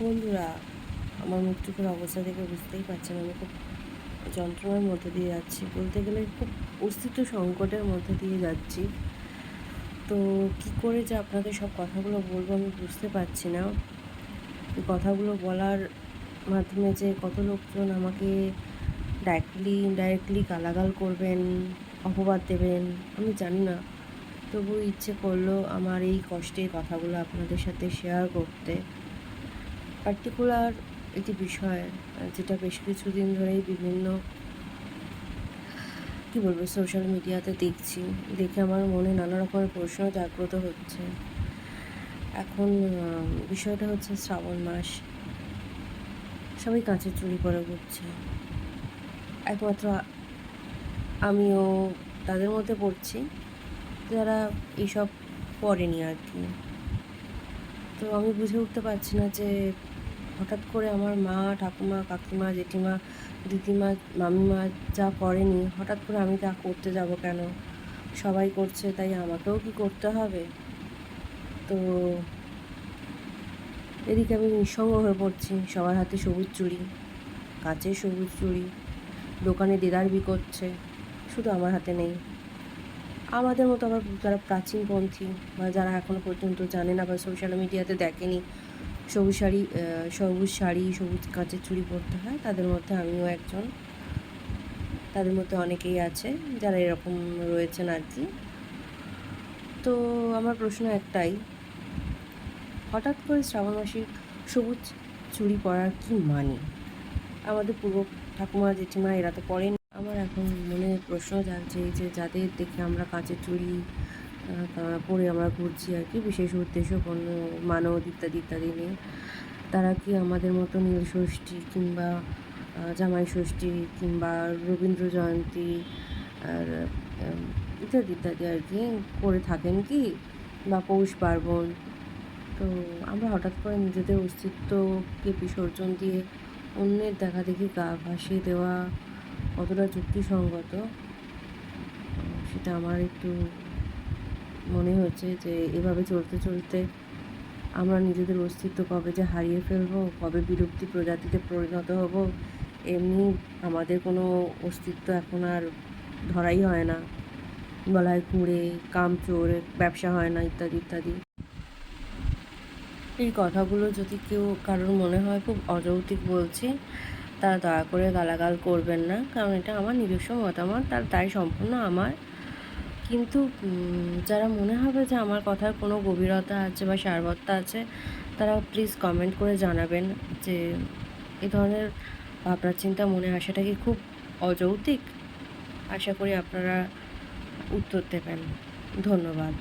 বন্ধুরা, আমার মুখটুকুর অবস্থা দেখে বুঝতেই পারছেন আমি খুব যন্ত্রণার মধ্যে দিয়ে যাচ্ছি। বলতে গেলে খুব অস্তিত্ব সংকটের মধ্যে দিয়ে যাচ্ছি। তো কি করে যে আপনাদের সব কথাগুলো বলব আমি বুঝতে পারছি না। কথাগুলো বলার মাধ্যমে যে কত লোকজন আমাকে ডাইরেক্টলি ইনডাইরেক্টলি গালাগাল করবেন, অপবাদ দেবেন, আমি জানি না। তবু ইচ্ছে করল আমার এই কষ্টের কথাগুলো আপনাদের সাথে শেয়ার করতে। পার্টিকুলার একটি বিষয় যেটা বেশ কিছুদিন ধরেই বিভিন্ন, কী বলব সোশ্যাল মিডিয়াতে দেখছি। দেখে আমার মনে নানা রকমের প্রশ্ন জাগ্রত হচ্ছে। এখন বিষয়টা হচ্ছে শ্রাবণ মাস। সবাই কাঁচের চুরি করে ঘুরছে। একমাত্র আমিও তাদের মধ্যে পড়ছি। যারা এইসব পড়েনি আর কি। তো আমি বুঝে উঠতে পারছি না যে হঠাৎ করে আমার মা, ঠাকুমা, কাকিমা, জেঠিমা, দিদিমা, মামিমা যা করেনি, হঠাৎ করে আমি তা করতে যাব কেন? সবাই করছে, তাই আমাকেও কি করতে হবে? তো এদিকে আমি নিঃসঙ্গ হয়ে পড়ছি, সবার হাতে সবুজ চুড়ি, কাচের সবুজ চুড়ি, দোকানে দেদার বি করছে, শুধু আমার হাতে নেই। আমাদের মতো আবার যারা প্রাচীনপন্থী বা যারা এখনও পর্যন্ত জানে না বা সোশ্যাল মিডিয়াতে দেখেনি সবুজ শাড়ি সবুজ শাড়ি, সবুজ কাঁচের চুড়ি পরতে হয়। তাদের মধ্যে আমিও একজন। তাদের মধ্যে অনেকেই আছে যারা এরকম রয়েছেন আর কি। তো আমার প্রশ্ন একটাই, হঠাৎ করে শ্রাবণ মাসে সবুজ চুড়ি পরার কি মানে? আমাদের পূর্ব ঠাকুমা, জেঠিমা এরা তো পরেন আমার এখন মনে প্রশ্ন জাগছে যে যাদের দেখে আমরা কাঁচের চুড়ি পরে আমরা ঘুরছি আর কি, বিশেষ উদ্দেশ্য কোনো মানত ইত্যাদি ইত্যাদি নিয়ে তারা কি আমাদের মতো নীল ষষ্ঠী কিংবা জামাই ষষ্ঠী কিংবা রবীন্দ্র জয়ন্তী আর ইত্যাদি ইত্যাদি আর কি করে থাকেন কি? বা পৌষ পার্বণ। তো আমরা হঠাৎ করে নিজেদের অস্তিত্বকে বিসর্জন দিয়ে অন্যের দেখা দেখি গা ভাসিয়ে দেওয়া কতটা যুক্তিসঙ্গত, সেটা আমার একটু মনে হচ্ছে যে এভাবে চলতে চলতে আমরা নিজেদের অস্তিত্ব কবে যে হারিয়ে ফেলব, কবে বিলুপ্তি প্রজাতিতে পরিণত হব, এমনি আমাদের কোনো অস্তিত্ব এখন আর ধরাই হয় না। গলায় কুঁড়ে, কামচোর, ব্যবসা হয় না, ইত্যাদি ইত্যাদি। এই কথাগুলো যদি কেউ কারোর মনে হয় খুব অযৌক্তিক বলছি, তারা দয়া করে গালাগাল করবেন না, কারণ এটা আমার নিজস্ব মতামত তার তাই সম্পূর্ণ আমার কিন্তু যারা মনে হবে যে আমার কথার কোনো গভীরতা আছে বা সারবত্তা আছে, তারা প্লিজ কমেন্ট করে জানাবেন যে এ ধরনের ভাবনা চিন্তা মনে আসাটা কি খুব অযৌতিক আশা করি আপনারা উত্তর দেবেন। ধন্যবাদ।